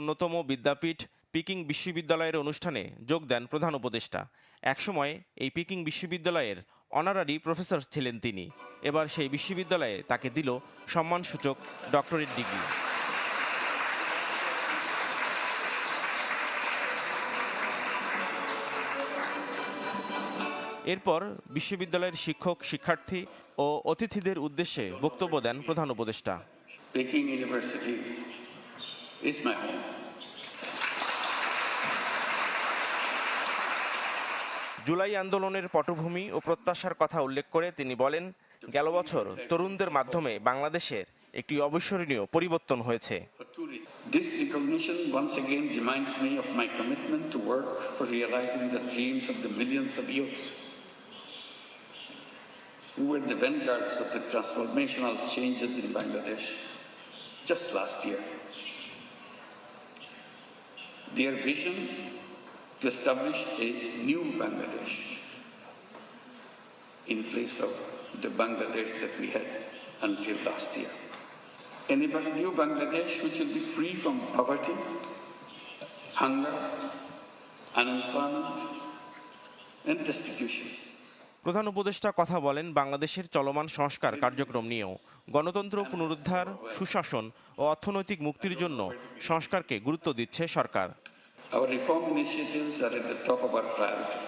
অন্যতম বিদ্যাপীঠ পিকিং বিশ্ববিদ্যালয়ের অনুষ্ঠানে যোগ দেন প্রধান উপদেষ্টা। একসময় এই পিকিং বিশ্ববিদ্যালয়ের অনারারি প্রফেসর ছিলেন তিনি। এবার সেই বিশ্ববিদ্যালয়ে তাকে দিল সম্মানসূচক ডক্টরেট ডিগ্রি। এরপর বিশ্ববিদ্যালয়ের শিক্ষক, শিক্ষার্থী ও অতিথিদের উদ্দেশ্যে বক্তব্য দেন প্রধান উপদেষ্টা। Is my home. জুলাই আন্দোলনের পটভূমি ও প্রত্যাশার কথা উল্লেখ করে তিনি বলেন গেল বছর তরুণদের মাধ্যমে বাংলাদেশের একটি অবিস্মরণীয় পরিবর্তন হয়েছে. This recognition once again reminds me of my commitment to work for realizing the dreams of the millions of youths who were the vanguards of the transformational changes in Bangladesh just last year. Their vision to establish a new Bangladesh in place of the Bangladesh that we had until last year. A new Bangladesh which will be free from poverty, hunger, unemployment, and destitution. প্রধান উপদেষ্টা কথা বলেন বাংলাদেশের চলমান সংস্কার কার্যক্রম নিয়েও গণতন্ত্র পুনরুদ্ধার সুশাসন ও অর্থনৈতিক মুক্তির জন্য সংস্কারকে গুরুত্ব দিচ্ছে সরকার Our reform initiatives are at the top of our priority.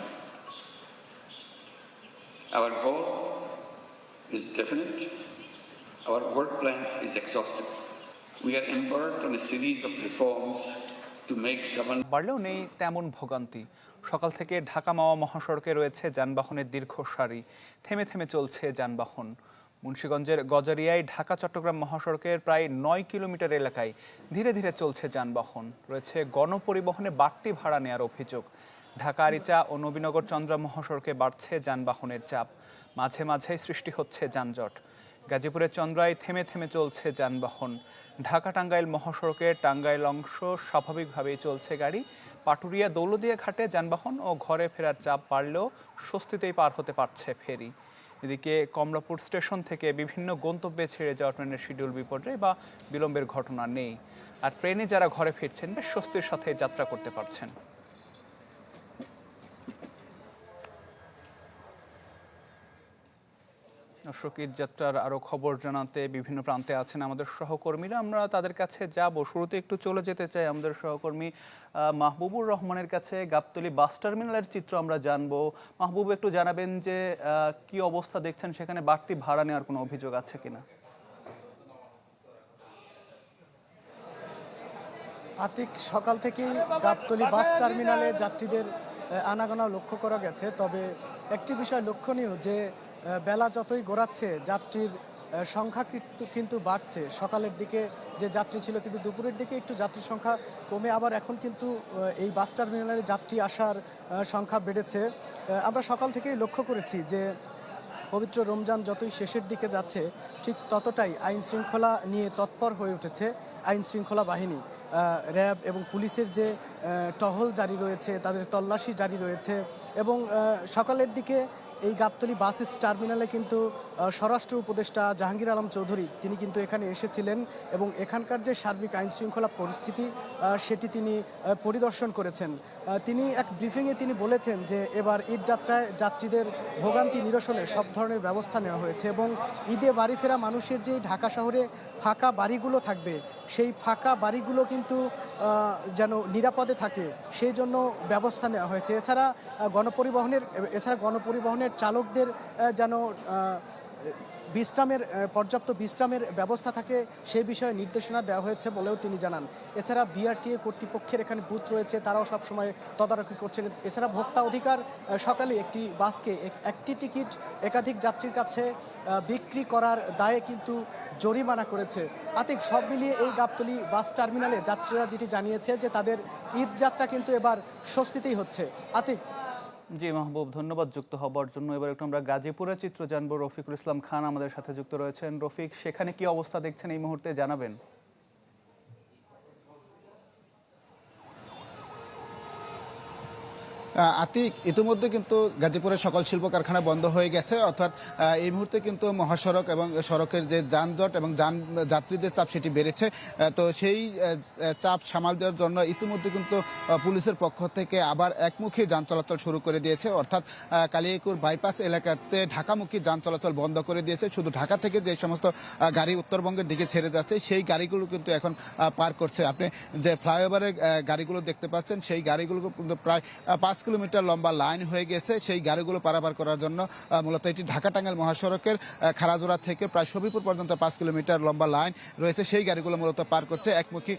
Our goal is definite. Our work plan is exhaustive. We are embarked on a series of reforms to make government বাড়লেও নেই তেমন ভোগান্তি সকাল থেকে ঢাকা মাওয়া মহাসড়কে রয়েছে যানবাহনের দীর্ঘ সারি। থেমে থেমে চলছে যানবাহন। মুন্সীগঞ্জের গজারিয়ায় ঢাকা চট্টগ্রাম মহাসড়কের প্রায় নয় কিলোমিটার এলাকায় ধীরে ধীরে চলছে যানবাহন। রয়েছে গণপরিবহনে বাড়তি ভাড়া নেয়ার অভিযোগ। ঢাকা, আরিচা ও নবীনগর চন্দ্রা মহাসড়কে বাড়ছে যানবাহনের চাপ। মাঝে মাঝে সৃষ্টি হচ্ছে যানজট। গাজীপুরের চন্দ্রায় থেমে থেমে চলছে যানবাহন। ঢাকা টাঙ্গাইল মহাসড়কের টাঙ্গাইল অংশ স্বাভাবিকভাবেই চলছে গাড়ি। পাটুরিয়া দৌলদিয়া ঘাটে যানবাহন ও ঘরে ফেরার চাপ বাড়লেও স্বস্তিতেই পার হতে পারছে ফেরি। এদিকে কমলাপুর স্টেশন থেকে বিভিন্ন গন্তব্যে ছেড়ে যাওয়া ট্রেনের শিডিউল বিপর্যয় বা বিলম্বের ঘটনা নেই। আর ট্রেনে যারা ঘরে ফিরছেন, বেশ স্বস্তির সাথে যাত্রা করতে পারছেন। ঈদ যাত্রার আরও খবর জানাতে বিভিন্ন প্রান্তে আছেন আমাদের সহকর্মীরা। আমরা তাদের কাছে যাব। শুরুতে একটু চলে যেতে চাই আমাদের সহকর্মী মাহবুবুর রহমানের কাছে গাবতলি বাস টার্মিনালের চিত্র আমরা জানব। মাহবুব, একটু জানাবেন যে কি অবস্থা দেখছেন? সেখানে বাড়তি ভাড়া নেওয়ার কোনো অভিযোগ আছে কিনা? আতিক, সকাল থেকেই গাবতলি বাস টার্মিনালে যাত্রীদের আনাগোনা লক্ষ্য করা গেছে। তবে একটি বিষয় লক্ষণীয় যে বেলা যতই গড়াচ্ছে, যাত্রীর সংখ্যা কিন্তু বাড়ছে। সকালের দিকে যে যাত্রী ছিল কিন্তু দুপুরের দিকে একটু যাত্রীর সংখ্যা কমে। আবার এখন কিন্তু এই বাস টার্মিনালে যাত্রী আসার সংখ্যা বেড়েছে। আমরা সকাল থেকেই লক্ষ্য করেছি যে, পবিত্র রমজান যতই শেষের দিকে যাচ্ছে, ঠিক ততটাই আইন শৃঙ্খলা নিয়ে তৎপর হয়ে উঠেছে আইন শৃঙ্খলা বাহিনী। র্যাব এবং পুলিশের যে টহল জারি রয়েছে, তাদের তল্লাশি জারি রয়েছে এবং সকালের দিকে এই গাবতলী বাস টার্মিনালে কিন্তু স্বরাষ্ট্র উপদেষ্টা জাহাঙ্গীর আলম চৌধুরী, তিনি কিন্তু এখানে এসেছিলেন এবং এখানকার যে সার্বিক আইন শৃঙ্খলা পরিস্থিতি সেটি তিনি পরিদর্শন করেছেন। তিনি এক ব্রিফিংয়ে তিনি বলেছেন যে, এবার ঈদ যাত্রায় যাত্রীদের ভোগান্তি নিরসনে সব ধরনের ব্যবস্থা নেওয়া হয়েছে এবং ঈদে বাড়ি ফেরা মানুষের যে ঢাকা শহরে ফাঁকা বাড়িগুলো থাকবে, সেই ফাঁকা বাড়িগুলো কিন্তু আহ, যেন নিরাপদে থাকে সেই জন্য ব্যবস্থা নেওয়া হয়েছে। এছাড়া গণপরিবহনের এছাড়া গণপরিবহনের চালকদের যেন বিশ্রামের পর্যাপ্ত বিশ্রামের ব্যবস্থা থাকে সেই বিষয়ে নির্দেশনা দেওয়া হয়েছে বলেও তিনি জানান। এছাড়া বিআরটিএ কর্তৃপক্ষের এখানে বুথ রয়েছে, তারাও সবসময় তদারকি করছেন। এছাড়া ভোক্তা অধিকার সকালে একটি বাসকে এক- একটি টিকিট একাধিক যাত্রীর কাছে বিক্রি করার দায়ে কিন্তু জরিমানা করেছে। আতিক, সব মিলিয়ে এই গাবতলী বাস টার্মিনালে যাত্রীরা যেটি জানিয়েছে যে তাদের ঈদ যাত্রা কিন্তু এবার স্বস্তিতেই হচ্ছে। আতিক জি মাহবুব, ধন্যবাদ যুক্ত হবার জন্য। এবার একটু আমরা গাজীপুরের চিত্র জানব। রফিকুল ইসলাম খান আমাদের সাথে যুক্ত রয়েছেন। রফিক, সেখানে কি অবস্থা দেখছেন এই মুহূর্তে জানাবেন? আতিক, ইতিমধ্যে কিন্তু গাজীপুরের সকল শিল্প কারখানা বন্ধ হয়ে গেছে। অর্থাৎ এই মুহূর্তে কিন্তু মহাসড়ক এবং সড়কের যে যানজট এবং যান, যাত্রীদের চাপ সেটি বেড়েছে। তো সেই চাপ সামাল দেওয়ার জন্য ইতিমধ্যে কিন্তু পুলিশের পক্ষ থেকে আবার একমুখী যান চলাচল শুরু করে দিয়েছে। অর্থাৎ কালিয়াকুর বাইপাস এলাকাতে ঢাকামুখী যান চলাচল বন্ধ করে দিয়েছে। শুধু ঢাকা থেকে যে সমস্ত গাড়ি উত্তরবঙ্গের দিকে ছেড়ে যাচ্ছে, সেই গাড়িগুলো কিন্তু এখন পার করছে। আপনি যে ফ্লাইওভারের গাড়িগুলো দেখতে পাচ্ছেন, সেই গাড়িগুলো কিন্তু প্রায় পাঁচ কিলোমিটার লম্বা লাইন হয়ে গেছে। সেই গাড়িগুলো পারাপার করার জন্য মূলত এটি ঢাকা টাঙ্গাইল মহাসড়কের খারাজোড়া থেকে প্রায় সবিপুর পর্যন্ত পাঁচ কিলোমিটার লম্বা লাইন রয়েছে। সেই গাড়িগুলো মূলত পার করছে একমুখী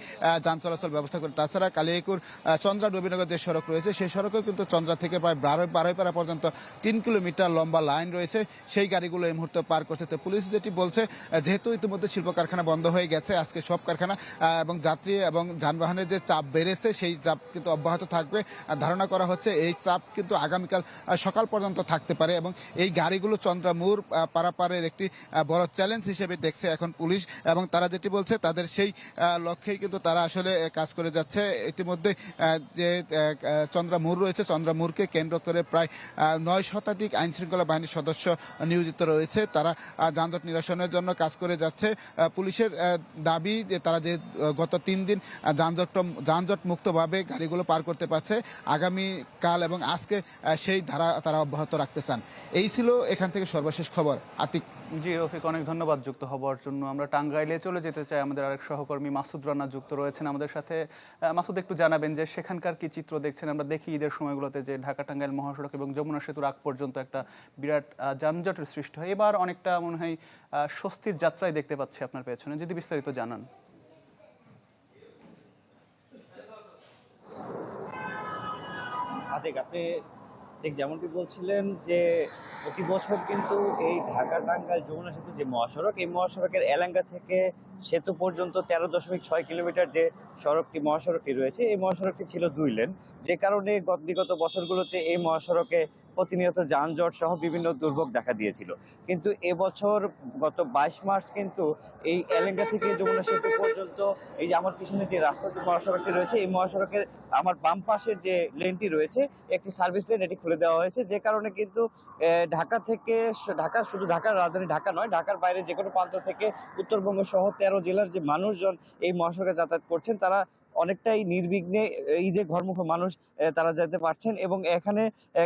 যান চলাচল ব্যবস্থা করে। তাছাড়া কালিয়াকুর চন্দ্রা নবীনগর যে সড়ক রয়েছে, সেই সড়কেও কিন্তু চন্দ্রা থেকে প্রায় বারো বারোইপাড়া পর্যন্ত তিন কিলোমিটার লম্বা লাইন রয়েছে। সেই গাড়িগুলো এই মুহূর্তে পার করছে। তো পুলিশ যেটি বলছে যেহেতু ইতিমধ্যে শিল্প কারখানা বন্ধ হয়ে গেছে, আজকে সব কারখানা এবং যাত্রী এবং যানবাহনের যে চাপ বেড়েছে, সেই চাপ কিন্তু অব্যাহত থাকবে। ধারণা করা হচ্ছে এই চাপ কিন্তু আগামীকাল সকাল পর্যন্ত থাকতে পারে এবং এই গাড়িগুলো চন্দ্রামুর পারাপারের একটি বড় চ্যালেঞ্জ হিসেবে দেখছে এখন পুলিশ এবং তারা যেটি বলছে তাদের সেই লক্ষ্যেই কিন্তু তারা আসলে কাজ করে যাচ্ছে। ইতিমধ্যে যে চন্দ্রামুর রয়েছে, চন্দ্রামুরকে কেন্দ্র করে প্রায় নয় শতাধিক আইন শৃঙ্খলা বাহিনীর সদস্য নিয়োজিত রয়েছে। তারা যানজট নিরসনের জন্য কাজ করে যাচ্ছে। পুলিশের দাবি যে তারা যে গত তিন দিন যানজট যানজট মুক্তভাবে গাড়িগুলো পার করতে পারছে, আগামী কাল এবং আজকে সেই ধারা তারা অব্যাহত রাখতে চান এই ছিল এখান থেকে সর্বশেষ খবর। আতিক। জি, রফিক, অনেক ধন্যবাদ যুক্ত হবার জন্য। আমরা টাঙ্গাইলে চলে যেতে চাই। আমাদের আরেক সহকর্মী মাসুদ রানা যুক্ত রয়েছেন আমাদের সাথে। মাসুদ, একটু জানাবেন যে সেখানকার কি চিত্র দেখছেন? আমরা দেখি ঈদের সময়গুলোতে যে ঢাকা, টাঙ্গাইল মহাসড়ক এবং যমুনা সেতুর আগ পর্যন্ত একটা বিরাট যানজটের সৃষ্টি হয়। এবার অনেকটা মনে হয় স্বস্তির যাত্রায় দেখতে পাচ্ছি আপনার পেছনে। যদি বিস্তারিত জানান। আতিক আপনি ঠিক যেমনটি বলছিলেন যে প্রতি বছর কিন্তু এই ঢাকা টাঙ্গাইল যমুনা সেতু যে মহাসড়ক, এই মহাসড়কের এলাঙ্গা থেকে সেতু পর্যন্ত তেরো দশমিক ছয় কিলোমিটার যে সড়কটি, মহাসড়কটি রয়েছে, এই মহাসড়কটি ছিল দুই লেন। যে কারণে গত- বিগত বছরগুলোতে এই মহাসড়কে প্রতিনিয়ত যানজট সহ বিভিন্ন দুর্ভোগ দেখা দিয়েছিল। কিন্তু এবছর গত বাইশ মার্চ কিন্তু এই এলেঙ্গা থেকে যমুনা সেতু পর্যন্ত এই যে আমার পিছনে যে রাস্তাটি মহাসড়কটি রয়েছে, এই মহাসড়কের আমার বাম পাশের যে লেনটি রয়েছে, একটি সার্ভিস লেন এটি খুলে দেওয়া হয়েছে। যে কারণে কিন্তু ঢাকা থেকে ঢাকা শুধু ঢাকার রাজধানী ঢাকা নয়, ঢাকার বাইরে যে কোনো প্রান্ত থেকে উত্তরবঙ্গ সহ তেরো জেলার যে মানুষজন এই মহাসড়কে যাতায়াত করছেন তারা অনেকটাই নির্বিঘ্নে ঈদে ঘরমুখ মানুষ তারা যেতে পারছেন এবং এখানে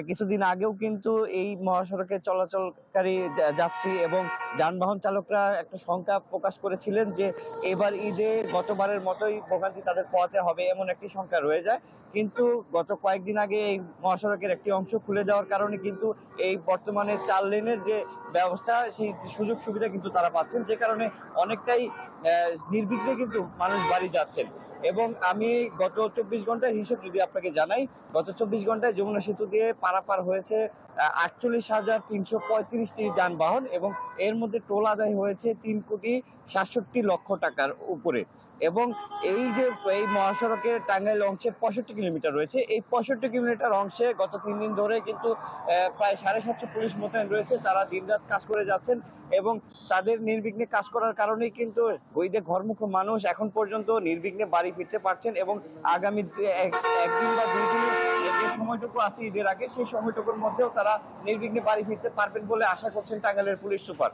কিছুদিন আগেও কিন্তু এই মহাসড়কে চলাচলকারী যাত্রী এবং যানবাহন চালকরা একটা শঙ্কা প্রকাশ করেছিলেন যে এবার ঈদে গতবারের মতোই ভোগান্তি তাদের পোহাতে হবে এমন একটি শঙ্কা রয়ে যায়। কিন্তু গত কয়েকদিন আগে এই মহাসড়কের একটি অংশ খুলে দেওয়ার কারণে কিন্তু এই বর্তমানে চার লেনের যে ব্যবস্থা, সেই সুযোগ সুবিধা কিন্তু তারা পাচ্ছেন, যে কারণে অনেকটাই নির্বিঘ্নে কিন্তু মানুষ বাড়ি যাচ্ছেন। এবং আমি গত চব্বিশ ঘণ্টার হিসেব যদি আপনাকে জানাই, গত চব্বিশ ঘন্টায় যমুনা সেতু দিয়ে পারাপার হয়েছে আটচল্লিশ হাজার তিনশো পঁয়ত্রিশটি যানবাহন এবং এর মধ্যে টোল আদায় হয়েছে তিন কোটি সাতষট্টি লক্ষ টাকার উপরে। এবং এই যে, এই মহাসড়কের টাঙ্গাইল অংশে পঁয়ষট্টি কিলোমিটার রয়েছে। এই পঁয়ষট্টি কিলোমিটার অংশে গত তিন দিন ধরে কিন্তু প্রায় সাড়ে সাতশো পুলিশ মোতায়েন রয়েছে। তারা দিনরাত কাজ করে যাচ্ছেন এবং তাদের নির্বিঘ্নে কাজ করার কারণেই কিন্তু বৈদে ঘরমুখ মানুষ এখন পর্যন্ত নির্বিঘ্নে বাড়ি ফিরতে পারছেন এবং আগামী একদিন বা দুই দিনের যে সময়টুকু আছে ঈদের আগে, সেই সময়টুকুর মধ্যেও তারা নির্বিঘ্নে বাড়ি ফিরতে পারবেন বলে আশা করছেন টাঙ্গাইলের পুলিশ সুপার।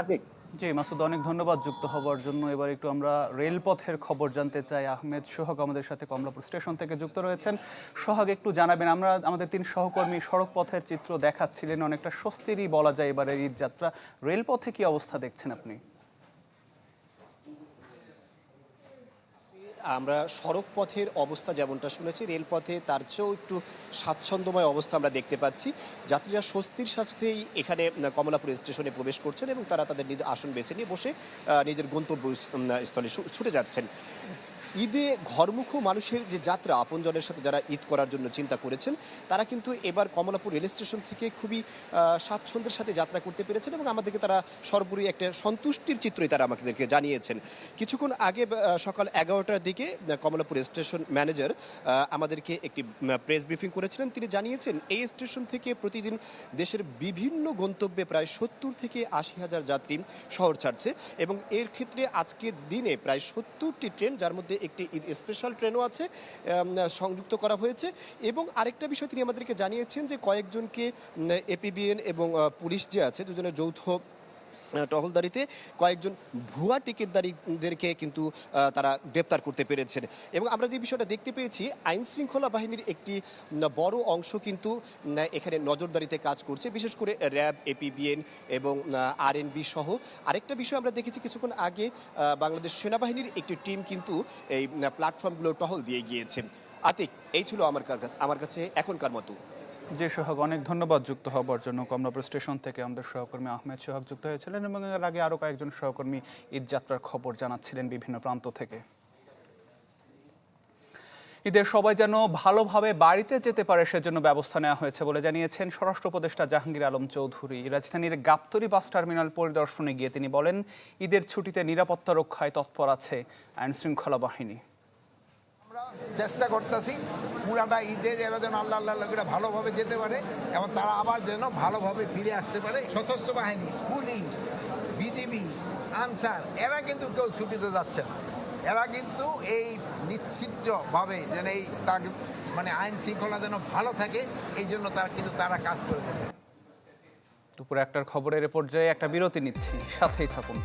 আতিক। জি, মাসুদ, অনেক ধন্যবাদ যুক্ত হবার জন্য। এবার একটু আমরা রেলপথের খবর জানতে চাই। আহমেদ সোহাগ আমাদের সাথে কমলাপুর স্টেশন থেকে যুক্ত রয়েছেন। সোহাগ, একটু জানাবেন, আমরা আমাদের তিন সহকর্মী সড়ক পথের চিত্র দেখাচ্ছিলেন, অনেকটা স্বস্তিরই বলা যায় এবারের ঈদ যাত্রা। রেলপথে কি অবস্থা দেখছেন আপনি? আমরা সড়ক পথের অবস্থা যেমনটা শুনেছি, রেলপথে তার চেয়েও একটু স্বাচ্ছন্দ্যময় অবস্থা আমরা দেখতে পাচ্ছি। যাত্রীরা স্বস্তির সাথেই এখানে কমলাপুর স্টেশনে প্রবেশ করছেন এবং তারা তাদের আসন বেছে নিয়ে বসে নিজের গন্তব্য স্থলে ছুটে যাচ্ছেন। ঈদে ঘরমুখ মানুষের যে যাত্রা, আপনজনের সাথে যারা ঈদ করার জন্য চিন্তা করেছেন, তারা কিন্তু এবার কমলাপুর রেল স্টেশন থেকে খুবই স্বাচ্ছন্দ্যের সাথে যাত্রা করতে পেরেছেন এবং আমাদেরকে তারা সর্বোপরি একটা সন্তুষ্টির চিত্রই তারা আমাদেরকে জানিয়েছেন। কিছুক্ষণ আগে সকাল এগারোটার দিকে কমলাপুর স্টেশন ম্যানেজার আমাদেরকে একটি প্রেস ব্রিফিং করেছিলেন। তিনি জানিয়েছেন, এই স্টেশন থেকে প্রতিদিন দেশের বিভিন্ন গন্তব্যে প্রায় সত্তর থেকে আশি হাজার যাত্রী শহর ছাড়ছে এবং এর ক্ষেত্রে আজকের দিনে প্রায় সত্তরটি ট্রেন, যার মধ্যে একটি স্পেশাল ট্রেনও আছে সংযুক্ত করা হয়েছে। এবং আরেকটা বিষয় তিনি আমাদেরকে জানিয়েছেন যে কয়েকজনকে এপিবিএন এবং পুলিশ যে আছে, দুজনের যৌথ টহলদারিতে কয়েকজন ভুয়া টিকিটদারিদেরকে কিন্তু তারা গ্রেপ্তার করতে পেরেছেন। এবং আমরা যে বিষয়টা দেখতে পেয়েছি আইন শৃঙ্খলা বাহিনীর একটি বড় অংশ কিন্তু এখানে নজরদারিতে কাজ করছে। বিশেষ করে র্যাব, এপিবিএন এবং আরএনবি সহ। আরেকটা বিষয় আমরা দেখেছি কিছুক্ষণ আগে বাংলাদেশ সেনাবাহিনীর একটি টিম কিন্তু এই প্ল্যাটফর্মগুলো টহল দিয়ে গিয়েছে। আতিক, এই ছিল আমার আমার কাছে এখনকার মতো। যে সোহাগ, অনেক ধন্যবাদ যুক্ত হবার জন্য। কমলাপুর স্টেশন থেকে আমাদের সহকর্মী আহমেদ সোহাগ যুক্ত হয়েছিলেন এবং এর আগে আরও কয়েকজন সহকর্মী ঈদ যাত্রার খবর জানাচ্ছিলেন বিভিন্ন প্রান্ত থেকে। ঈদের সবাই যেন ভালোভাবে বাড়িতে যেতে পারে সেজন্য ব্যবস্থা নেওয়া হয়েছে বলে জানিয়েছেন স্বরাষ্ট্র উপদেষ্টা জাহাঙ্গীর আলম চৌধুরী। রাজধানীর গাবতলী বাস টার্মিনাল পরিদর্শনে গিয়ে তিনি বলেন, ঈদের ছুটিতে নিরাপত্তা রক্ষায় তৎপর আছে আইনশৃঙ্খলা বাহিনী। আমরা চেষ্টা করতেছি পুরাটা ঈদে যেন যেন আল্লাহ আল্লাহ লোকেরা ভালোভাবে যেতে পারে এবং তারা আবার যেন ভালোভাবে ফিরে আসতে পারে। সশস্ত্র বাহিনী, পুলিশ, বিজিবি, আনসার, এরা কিন্তু কেউ ছুটিতে যাচ্ছে না। এরা কিন্তু এই নিশ্চিতভাবে যেন এই মানে আইন শৃঙ্খলা যেন ভালো থাকে, এই জন্য তারা কিন্তু তারা কাজ করে যাবে দুপুরে একটার খবরের পর্যায়ে একটা বিরতি নিচ্ছি, সাথেই থাকুন।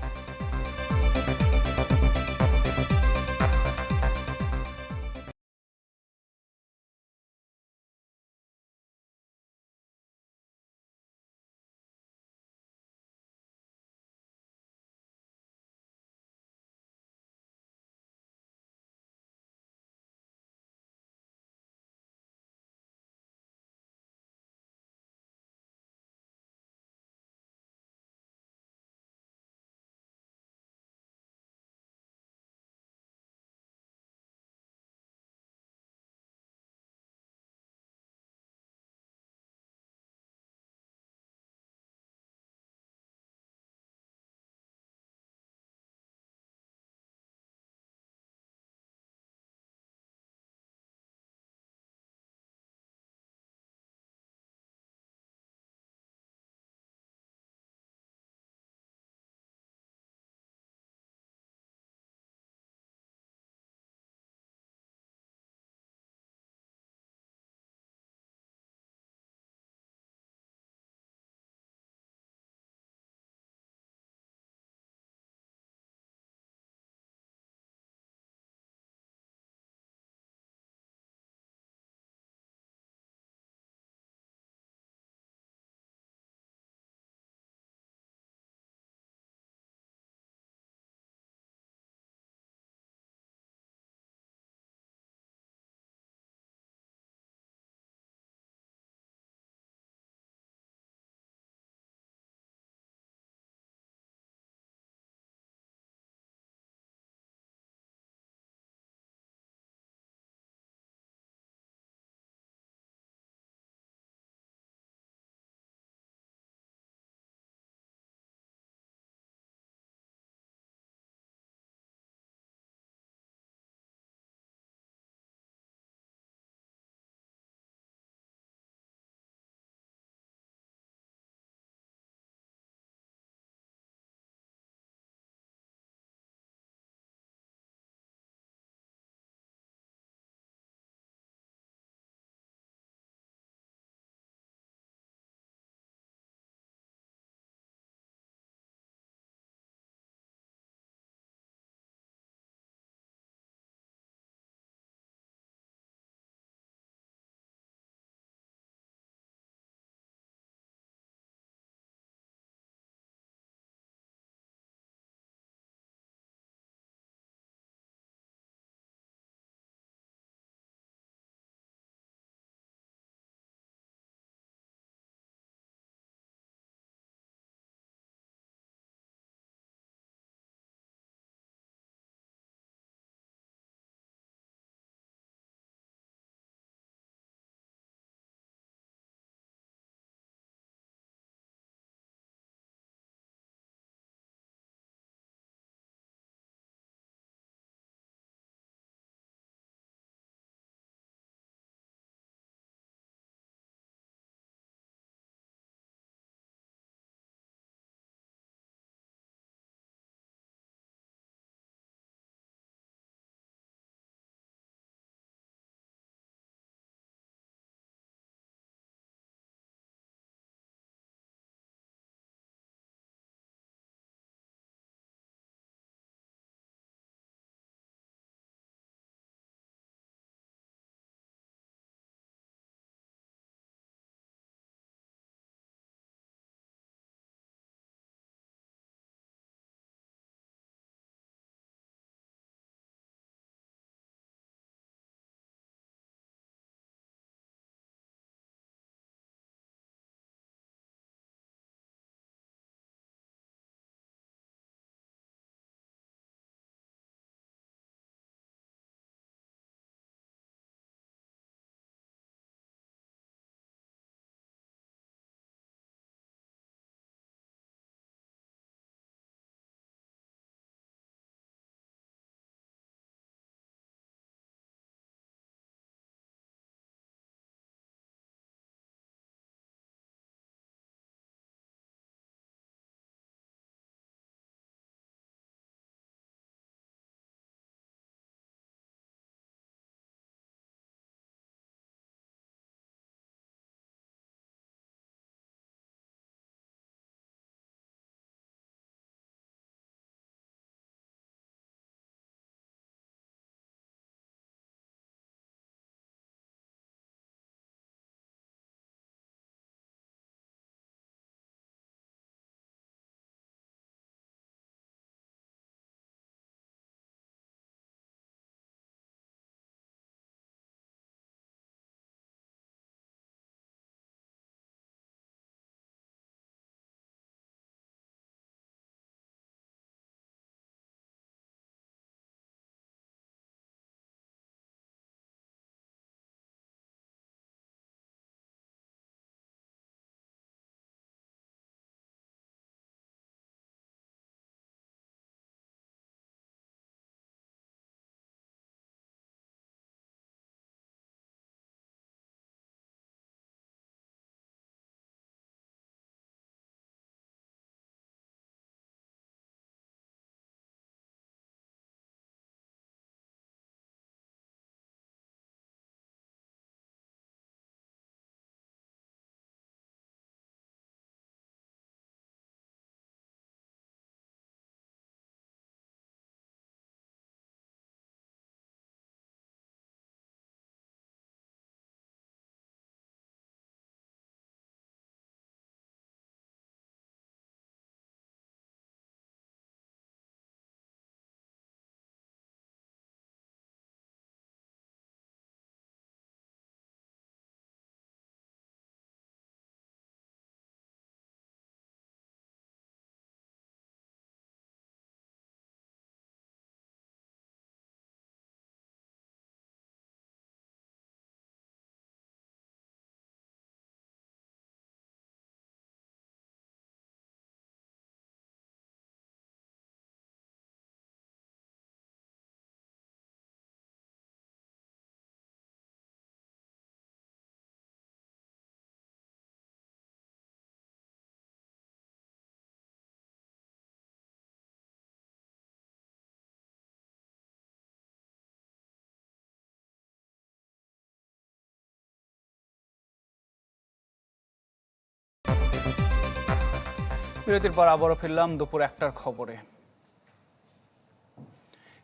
বিরতির পর আবারও ফিরলাম দুপুর একটার খবরে।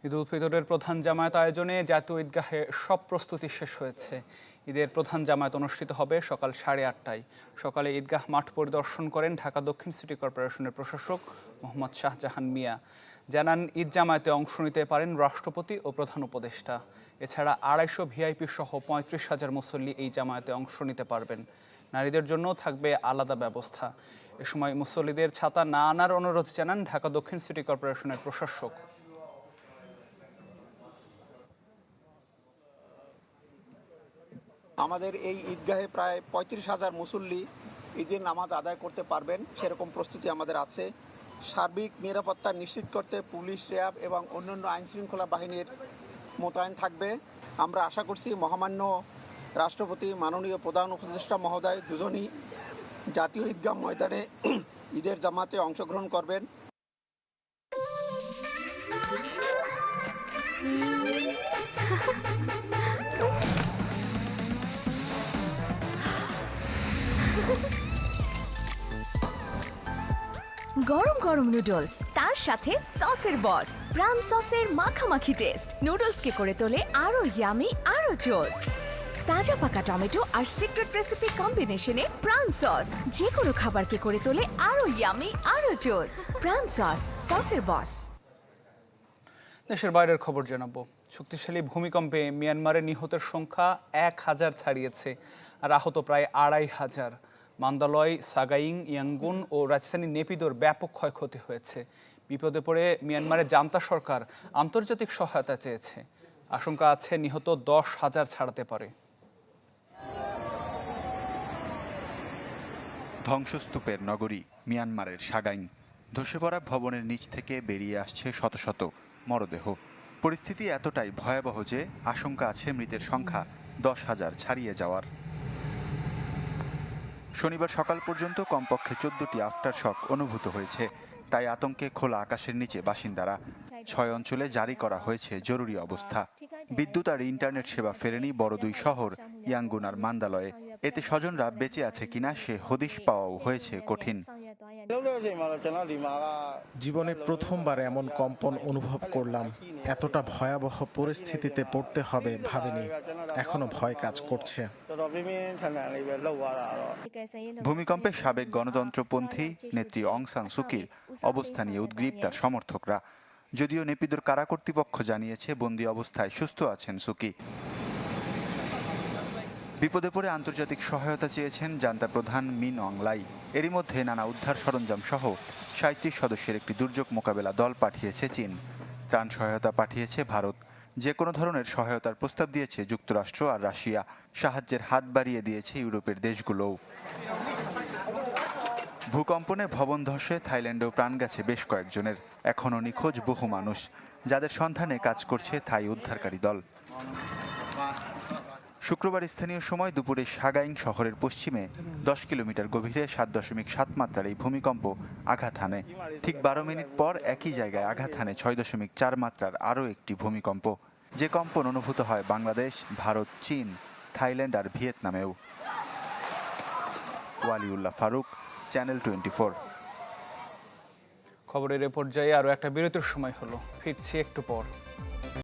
ঈদ উল ফিতরের প্রধান জামায়াত আয়োজনে জাতীয় ঈদগাহে সব প্রস্তুতি শেষ হয়েছে। ঈদের প্রধান জামায়াত অনুষ্ঠিত হবে সকাল সাড়ে আটটায়। সকালে ঈদগাহ মাঠ পরিদর্শন করেন ঢাকা দক্ষিণ সিটি কর্পোরেশনের প্রশাসক মোহাম্মদ শাহজাহান মিয়া। জানান, ঈদ জামায়াতে অংশ নিতে পারেন রাষ্ট্রপতি ও প্রধান উপদেষ্টা। এছাড়া আড়াইশো ভিআইপি সহ পঁয়ত্রিশ হাজার মুসল্লি এই জামায়াতে অংশ নিতে পারবেন। নারীদের জন্য থাকবে আলাদা ব্যবস্থা। এ সময় মুসল্লিদের ছাতা না আনার অনুরোধ জানান ঢাকা দক্ষিণ সিটি কর্পোরেশনের প্রশাসক। আমাদের এই ঈদগাহে প্রায় পঁয়ত্রিশ হাজার মুসল্লি ঈদের নামাজ আদায় করতে পারবেন, সেরকম প্রস্তুতি আমাদের আছে। সার্বিক নিরাপত্তা নিশ্চিত করতে পুলিশ, র্যাব এবং অন্যান্য আইনশৃঙ্খলা বাহিনীর মোতায়েন থাকবে। আমরা আশা করছি মহামান্য রাষ্ট্রপতি, মাননীয় প্রধান উপদেষ্টা মহোদয় দুজনই জাতীয় ঈদগাহ ময়দানে ঈদের জামাতে অংশগ্রহণ করবেন। গরম গরম নুডলস, তার সাথে সসের বস প্রাণ সসের মাখামাখি টেস্ট। নুডলসকে করে তোলে আরও ইয়ামি আরও জোস তাজা পাকা টমেটো আর সিক্রেট রেসিপি কম্বিনেশনে প্রাণ সস যে কোনো খাবারকে করে তোলে আরও ইয়ামি আরও জোস প্রাণ সস সসের বস দেশের বাইরের খবর জানাব। শক্তিশালী ভূমিকম্পে মিয়ানমারে নিহতের সংখ্যা এক হাজার ছাড়িয়েছে, আর আহত প্রায় আড়াই হাজার। মান্দালয়, সাগাইং, ইয়াঙ্গুন ও রাজধানী নেপিদোর ব্যাপক ক্ষয়ক্ষতি হয়েছে। বিপদে পড়ে মিয়ানমারের জান্তা সরকার আন্তর্জাতিক সহায়তা চেয়েছে। আশঙ্কা আছে নিহত দশ হাজার ছাড়াতে পারে। ধ্বংসস্তূপের নগরী মিয়ানমারের সাগাইং ধসে পড়া ভবনের নিচ থেকে বেরিয়ে আসছে শত শত মরদেহ। পরিস্থিতি এতটাই ভয়াবহ যে আশঙ্কা আছে মৃতের সংখ্যা দশ হাজার ছাড়িয়ে যাওয়ার। শনিবার সকাল পর্যন্ত কমপক্ষে চোদ্দটি আফটার শক অনুভূত হয়েছে। তাই আতঙ্কে খোলা আকাশের নিচে বাসিন্দারা ছয় অঞ্চলে জারি করা হয়েছে জরুরি অবস্থা। বিদ্যুৎ আর ইন্টারনেট সেবা ফেরেনি বড় দুই শহর ইয়াঙ্গুন আর মান্দালয়ে। এতে স্বজনরা বেঁচে আছে কিনা সে হদিশ পাওয়াও হয়েছে কঠিন। জীবনে প্রথমবার এমন কম্পন অনুভব করলাম। এতটা ভয়াবহ পরিস্থিতিতে পড়তে হবে ভাবিনি। এখনও ভয় কাজ করছে। ভূমিকম্পে সাবেক গণতন্ত্রপন্থী নেত্রী অং সান সুকির অবস্থা নিয়ে উদ্গ্রীব তার সমর্থকরা। যদিও নেপিদোর কারা কর্তৃপক্ষ জানিয়েছে বন্দি অবস্থায় সুস্থ আছেন সুকি বিপদে পড়ে আন্তর্জাতিক সহায়তা চেয়েছেন জান্তা প্রধান মিন অংলাই। এরই মধ্যে নানা উদ্ধার সরঞ্জাম সহ সাঁত্রিশ সদস্যের একটি দুর্যোগ মোকাবেলা দল পাঠিয়েছে চীন। ত্রাণ সহায়তা পাঠিয়েছে ভারত। যে কোনো ধরনের সহায়তার প্রস্তাব দিয়েছে যুক্তরাষ্ট্র আর রাশিয়া। সাহায্যের হাত বাড়িয়ে দিয়েছে ইউরোপের দেশগুলোও। ভূকম্পনে ভবন ধসে থাইল্যান্ডেও প্রাণ গেছে বেশ কয়েকজনের। এখনও নিখোঁজ বহু মানুষ। যাদের সন্ধানে কাজ করছে থাই উদ্ধারকারী দল। শুক্রবার স্থানীয় সময় দুপুরে সাগাইং শহরের পশ্চিমে দশ কিলোমিটার গভীরে সাত দশমিক সাত মাত্রার এই ভূমিকম্প আঘাত হানে। ঠিক বারো মিনিট পর একই জায়গায় আঘাত হানে ছয় দশমিক চার মাত্রার আরও একটি ভূমিকম্প। যে কম্পন অনুভূত হয় বাংলাদেশ, ভারত, চীন, থাইল্যান্ড আর ভিয়েতনামেও। Waliullah Faruk, channel twenty four খবরের এ পর্যায়ে আরও একটা বিরতির সময় হলো। ফিরছি একটু পর।